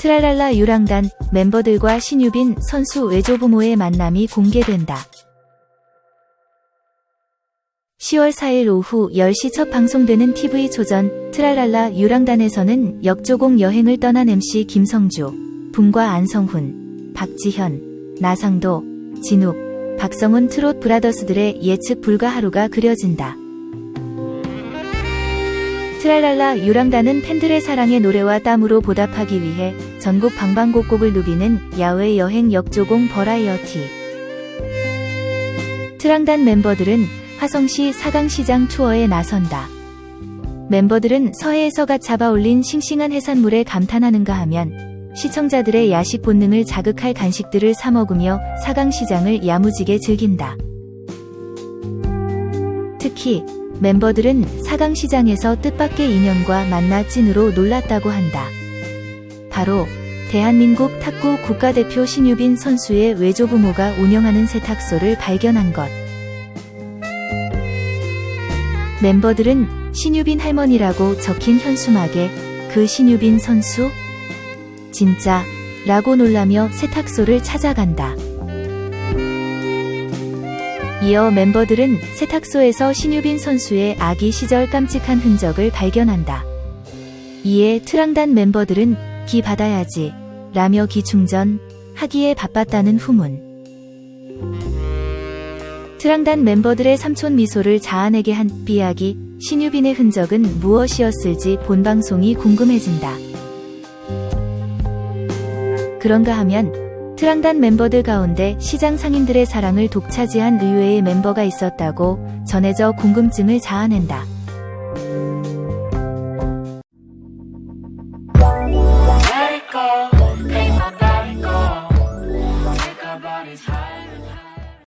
트랄랄라 유랑단 멤버들과 신유빈 선수 외조부모의 만남이 공개된다. 10월 4일 오후 10시 첫 방송되는 TV 조전 트랄랄라 유랑단에서는 역조공 여행을 떠난 MC 김성주, 붐과 안성훈, 박지현, 나상도, 진욱, 박성훈 트롯 브라더스들의 예측 불가 하루가 그려진다. 트랄랄라 유랑단은 팬들의 사랑의 노래와 땀으로 보답하기 위해 전국 방방곡곡을 누비는 야외 여행 역조공 버라이어티. 트랑단 멤버들은 화성시 사강시장 투어에 나선다. 멤버들은 서해에서 갓 잡아올린 싱싱한 해산물에 감탄하는가 하면 시청자들의 야식 본능을 자극할 간식들을 사 먹으며 사강시장을 야무지게 즐긴다. 특히 멤버들은 사강시장에서 뜻밖의 인연과 만나 찐으로 놀랐다고 한다. 바로 대한민국 탁구 국가대표 신유빈 선수의 외조부모가 운영하는 세탁소를 발견한 것. 멤버들은 신유빈 할머니라고 적힌 현수막에 그 신유빈 선수? 진짜? 라고 놀라며 세탁소를 찾아간다. 이어 멤버들은 세탁소에서 신유빈 선수의 아기 시절 깜찍한 흔적을 발견한다. 이에 트랑단 멤버들은 기 받아야지 라며 기충전 하기에 바빴다는 후문. 트랑단 멤버들의 삼촌 미소를 자아내게 한 삐약이 신유빈의 흔적은 무엇이었을지 본방송이 궁금해진다. 그런가 하면 트랑단 멤버들 가운데 시장 상인들의 사랑을 독차지한 의외의 멤버가 있었다고 전해져 궁금증을 자아낸다.